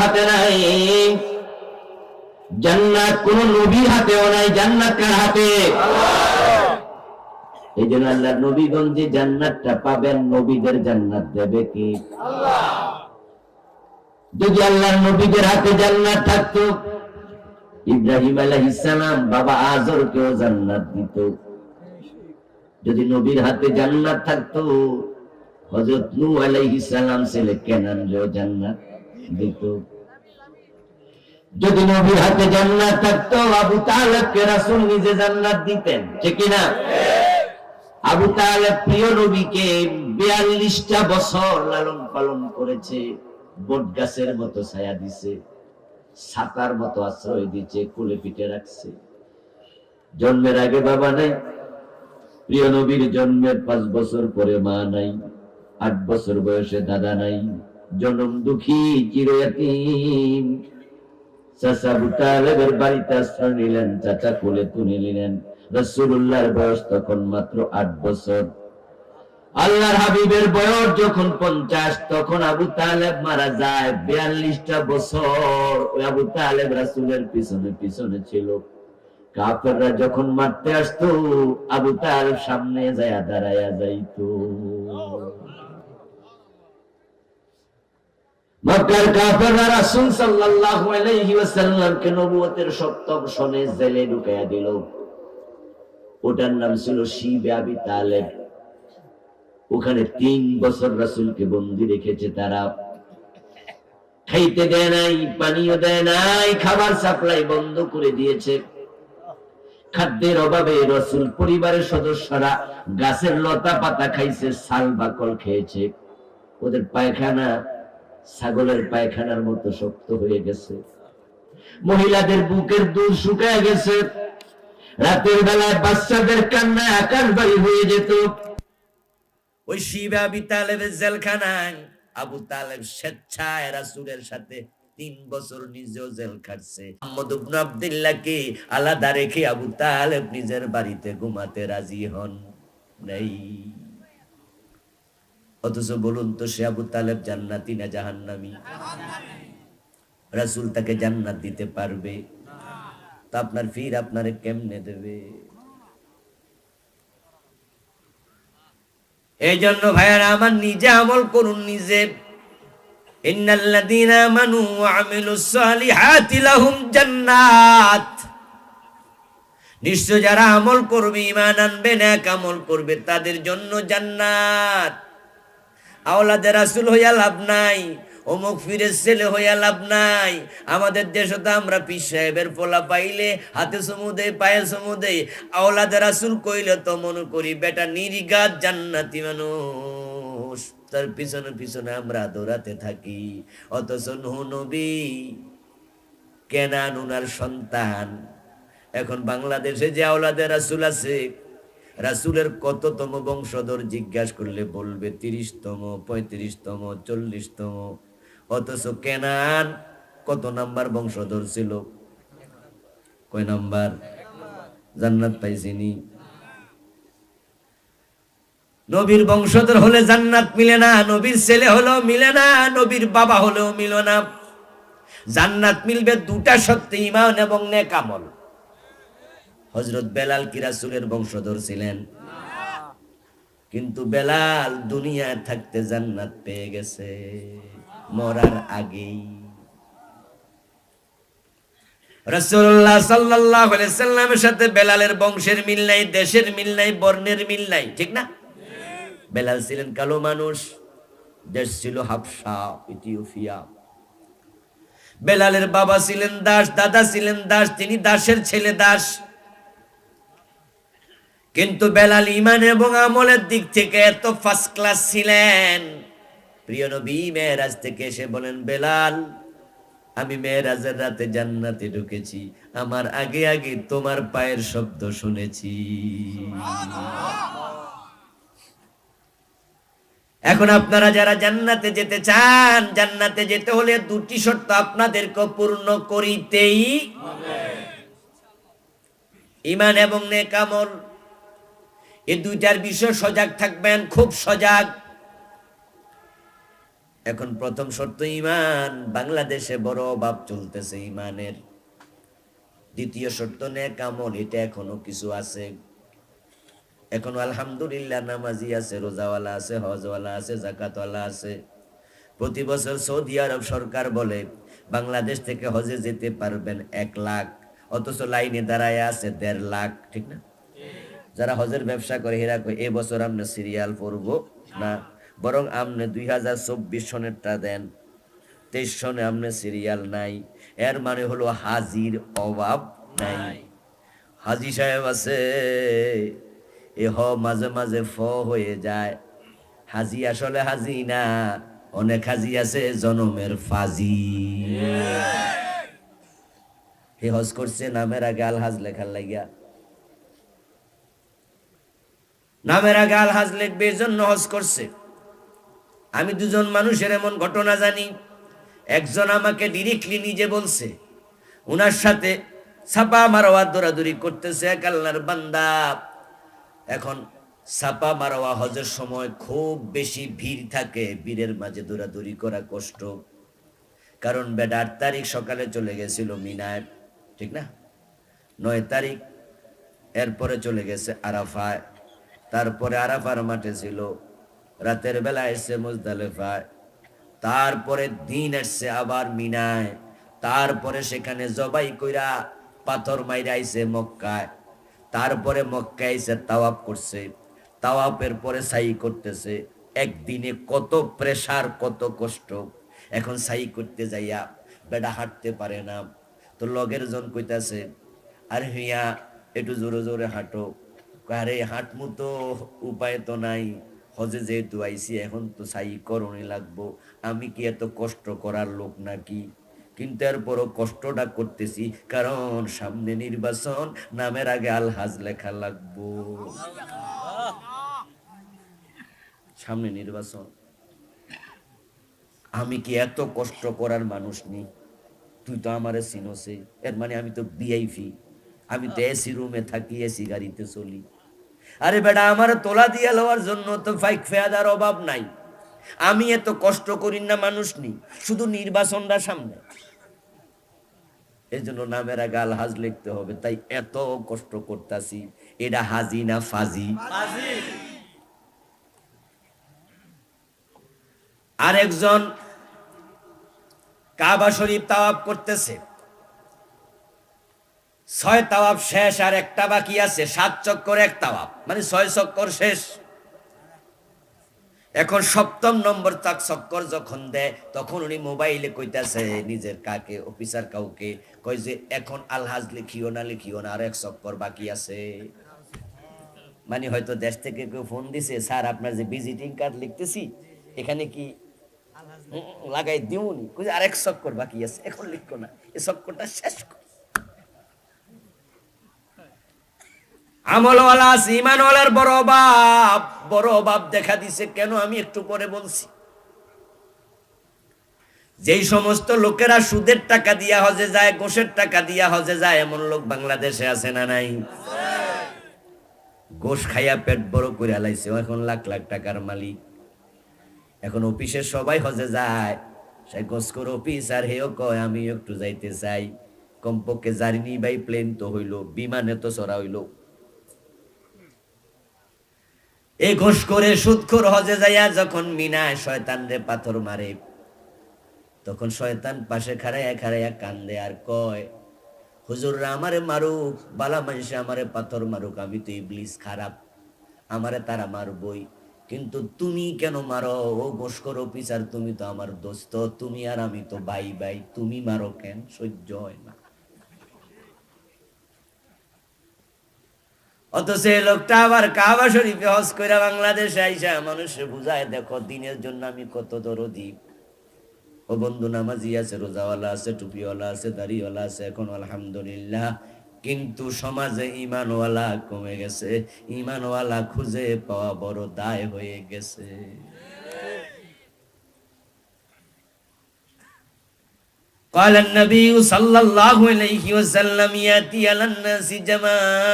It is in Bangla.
হাতে নাই। জান্নাত কোন নবীর হাতেও নাই হাতে? এই জন্য আল্লাহ জান্নাতটা পাবেন, নবীদের জান্নাত দেবে কি? যদি আল্লাহ নবীদের হাতে জান্নাত থাকতো, ইব্রাহিম আলাইহিসসালাম বাবা আজরকেও জান্নাত দিত। যদি নবীর হাতে জান্নাত থাকতো, হযরত নু আলাইহিস সালাম ছেলে কেনান জান্নাত। যদি নবীর হাতে জান্নাত থাকতো, আবু তালেবকে রাসূল নিজে জান্নাত দিতেন, ঠিক না? আবু তালেব প্রিয় নবীকে বিয়াল্লিশটা বছর লালন পালন করেছে মতো ছায়া দিছে মতো আশ্রয় দিচ্ছে, কুলে পিঠে রাখছে। জন্মের আগে বাবা নাই, প্রিয় নবীর জন্মের পাঁচ বছর পরে মা নাই, আট বছর বয়সে দাদা নাই। জনম দুঃখী চিরয়াতিম। চাচা বুতালেবের বাড়িতে আশ্রয় নিলেন, চাচা কোলে তুলে নিলেন। রসুল্লাহর বয়স তখন মাত্র আট বছর। আল্লাহর হাবিবের বয়স যখন পঞ্চাশ, তখন আবু তালেব মারা যায়, বিয়াল্লিশটা বছর। ওই আবু তালেব রাসুলের পিছনে পিছনে ছিল। কাফেররা যখন মারতে আসতো, আবু তালেব সামনে যায় দাঁড়ায়া যাইতো। মক্কার কাফেররা রাসূল সাল্লাল্লাহু আলাইহি ওয়াসাল্লামকে নবুয়তের সপ্তম সনে জেলে ঢুকাইয়া দিল। ওটার নাম ছিল শিবে আবি তালেব। ওখানে তিন বছর রাসূলকে বন্দি রেখেছে তারা। খাইতে দেয় নাই পানীয় দেয় নাই, খাবার সাপ্লাই বন্ধ করে দিয়েছে। খাদ্যের অভাবে রসুল পরিবারের সদস্যরা গাছের লতা পাতা খাইছে সাল বাকল খেয়েছে। ওদের পায়খানা ছাগলের পায়খানার মতো শক্ত হয়ে গেছে। মহিলাদের বুকের দুধ শুকায় গেছে। রাতের বেলায় বাচ্চাদের কান্নায় আকাশ বাড়ি হয়ে যেত। ওই শিবা আবি তালেবের জেলখানায়, আবু তালেব স্বেচ্ছায় রাসূলের সাথে তিন বছর নিজেও জেল খাটছে। মোহাম্মদ আব্দুল্লাহকে আলাদা রেখে আবু তালেব নিজের বাড়িতে ঘুমাতে রাজি হন নেই। অথচ বলুন তো, সে আবু তালেব জান্নাতি না জাহান্নামি? রাসূল তাকে জান্নাত দিতে পারবে। তা আপনার ফির আপনারে কেমনে দেবে? এই জন্য ভাইয়ারা, আমার নিজে আমল করুন নিজে। নিশ্চয় যারা আমল করবে ইমান আনবে, নেক আমল করবে, তাদের জন্য জান্নাত। আওলাদের রাসূল হইয়া লাভ নাই, অমুক ফিরের ছেলে হইয়া লাভ নাই। আমাদের দেশে তো আমরা পীর সাহেবের পোলা পাইলে, হাতে সমুদে, পায়ে সমুদে। আওলাদের রাসূল কইলে তো মনে করি, বেটা নিরিগাত জান্নাতি মানুষ। তার পিছনে পিছনে আমরা দৌড়াতে থাকি। অথচ নুহ নবী, কেনান উনার সন্তান। এখন বাংলাদেশে যে আওলাদের রাসূল আছে রাসূলের কততম বংশধর জিজ্ঞাসা করলে বলবে তিরিশতম, পঁয়ত্রিশতম, চল্লিশতম। অথচ কেনান কত নাম্বার বংশধর ছিল? কয় নাম্বার? জান্নাত পাইছিনি। নবীর বংশধর হলে জান্নাত মিলে না, নবীর ছেলে হলেও মিলে না, নবীর বাবা হলেও মিল না। জান্নাত মিলবে দুটা সত্যি ইমান এবং নেকামল হজরত বেলাল কি রাসূলের বংশধর ছিলেন? কিন্তু বেলাল দুনিয়ায় থাকতে জান্নাত পেয়ে গেছে, মরার আগেই। বেলালের বংশের মিল নাই, দেশের মিল নাই, বর্ণের মিল নাই, ঠিক না? বেলাল ছিলেন কালো মানুষ, দেশ ছিল ইথিওপিয়া। বেলালের বাবা ছিলেন দাস, দাদা ছিলেন দাস, তিনি দাসের ছেলে দাস। কিন্তু বেলাল ইমান এবং আমলের দিক থেকে এত ফার্স্ট ক্লাস ছিলেন। প্রিয় নবী, মেয়েরাজ থেকে এসে বলেন, বেলাল, আমি মেয়েরাজের রাতে জান্নাতে ঢুকেছি। আমার আগে আগে তোমার পায়ের শব্দ শুনেছি। এখন আপনারা যারা জান্নাতে যেতে চান, জান্নাতে যেতে হলে দুটি শর্ত আপনাদেরকে পূর্ণ করিতেই ইমান এবং নেকামল এই দুইটার বিষয় সজাগ থাকবেন, খুব সজাগ। এখন প্রথম শর্ত ইমান বাংলাদেশে বড় অভাব চলতেছে ইমানের দ্বিতীয় শর্ত, নেক আমল, এটা এখনও কিছু আছে। এখন আলহামদুলিল্লাহ নামাজি আছে, রোজাওয়ালা আছে, হজওয়ালা আছে, জাকাতওয়ালা আছে। প্রতি বছর সৌদি আরব সরকার বলে, বাংলাদেশ থেকে হজে যেতে পারবেন এক লাখ, অথচ লাইনে দাঁড়ায় আছে দেড় লাখ, ঠিক না? যারা হজের ব্যবসা করে হেরা এ বছর আপনি সিরিয়াল পড়ব না বরং আপনি দুই হাজার চব্বিশ সনেরটা দেন। তেইশ সনে আপনি সিরিয়াল নাই এর মানে হলো হাজির অভাব নাই। হাজি সাহেব আছে এ হ মাঝে মাঝে ফ হয়ে যায়। হাজি আসলে হাজি না অনেক হাজি আছে জনমের ফাজি। হে হজ করছে নামের আগে আলহাজ লেখার লাগিয়া নামের আগে আলহাজ লিখবে এই জন্য হজ করছে। আমি দুজন মানুষের এমন ঘটনা জানি। একজন আমাকে ডিরেক্টলি নিজে বলছে, উনার সাথে ছাপা মারোয়া দৌড়াদৌড়ি করতেছে এক আল্লাহর বান্দা। এখন ছাপা মারোয়া হজের সময় খুব বেশি ভিড় থাকে, ভিড়ের মাঝে দৌড়াদৌড়ি করা কষ্ট। কারণ বেড আট তারিখ সকালে চলে গেছিল মিনায়, ঠিক না? নয় তারিখ এরপরে চলে গেছে আরাফায়। তারপরে আরাফার মাঠে ছিল। রাতের বেলা এসছে মুজদালেফায় তারপরে দিন এসছে আবার মিনায়, তারপরে সেখানে জবাই কইরা পাথর মাইরা আইছে মক্কায়, তারপরে মক্কায় এসে তাওয়াপ করছে। তাওয়াপের পরে সাই করতেছে। একদিনে কত প্রেসার কত কষ্ট। এখন সাই করতে যাইয়া বেটা হাঁটতে পারে না। তো লগের জন কইতাছে, আর হিয়া, একটু জোরে জোরে হাঁটো। আরে হাঁটমু তো উপায় তো নাই। হজে যেহেতু আইসি এখন তো সাই করণই লাগবো। আমি কি এত কষ্ট করার লোক নাকি? কিন্তু এরপরও কষ্টটা করতেছি, কারণ সামনে নির্বাচন, নামের আগে আলহাজ লেখা লাগবো। সামনে নির্বাচন। আমি কি এত কষ্ট করার মানুষ নেই তুই তো আমারে চিনোসে। এর মানে আমি তো বিআইপি আমি তো এসি রুমে থাকি, এসি গাড়িতে চলি। আরে বেটা, আমার তোলা দিয়ে লওয়ার জন্য তো ফাইক ফেয়াদার অভাব নাই। আমি এত কষ্ট করি না মানুষ নি, শুধু নির্বাচনটা সামনে। এই জন্য নামের আগে আলহাজ লিখতে হবে, তাই এত কষ্ট করতেছি, এটা হাজি না ফাজি? আরেকজন কাবা শরীফ তাওয়াব করতেছে। ছয় তাওয়াব শেষ আর একটা বাকি আছে, সাত চক্কর এক তাওয়াব। মানে ছয় চক্কর শেষ। এখন সপ্তম নম্বর তাক চক্কর যখন দেয়, তখন উনি মোবাইলে কইতাছে, নিজের কাকে, অফিসার কাউকে, কয় যে, এখন আলহাজ লিখিও না লিখিও না, আর এক চক্কর বাকি আছে। মানে হয়তো দেশ থেকে কেউ ফোন দিছে, স্যার, আপনার যে ভিজিটিং কার্ড লিখতেছি, এখানে কি লাগাই দিউনি কই আর এক চক্কর বাকি আছে, এখন লিখো না এই চক্করটা শেষ কর। আমলওয়ালা আছে ইমানওয়ালার বড় অভাব বড় অভাব দেখা দিছে, কেন আমি একটু পরে বলছি? যেই সমস্ত লোকেরা সুদের টাকা দিয়া হজে যায় গোশের টাকা দিয়া হজে যায়, এমন লোক বাংলাদেশে আছে না নাই? গোশ খাইয়া পেট বড় করে আলাইছে এখন লাখ লাখ টাকার মালিক। এখন অফিসের সবাই হজে যায়, সে গোসকর অফিস, আর হেও কয় আমি একটু যাইতে চাই। কমপক্ষে জার্নি বাই প্লেন তো হইল, বিমানে তো চড়া হইল। এই ঘোষ করে সুদখোর হজে যাইয়া যখন মিনায় শয়তান রে পাথর মারে, তখন শয়তান পাশে খাড়াইয়া খাড়াইয়া কান্দে আর কয়, হুজুররা আমারে মারুক, বালা মানুষে আমারে পাথর মারুক, আমি তো ইবলিস খারাপ, আমারে তারা মারবই। কিন্তু তুমি কেন মারো? ও গোস্কর অফিসার, তুমি তো আমার দোস্ত, তুমি আর আমি তো ভাই ভাই তুমি মারো কেন? সহ্য হয় না। অথচ এই লোকটা আবার কাবা শরীফে হজ করে বাংলাদেশে আইসা মানুষে বুঝায় দেখো দিনের জন্য আমি কত দরদি ও বন্ধু নামাজি আছে রোজাওয়ালা আছে টুপিওয়ালা আছে দাড়িওয়ালা আছে এখন আলহামদুলিল্লাহ কিন্তু সমাজে ইমানওয়ালা কমে গেছে ইমানওয়ালা খুঁজে পাওয়া বড় দায় হয়ে গেছে قال النبي صلى الله عليه وسلم ياتي على الناس جماعه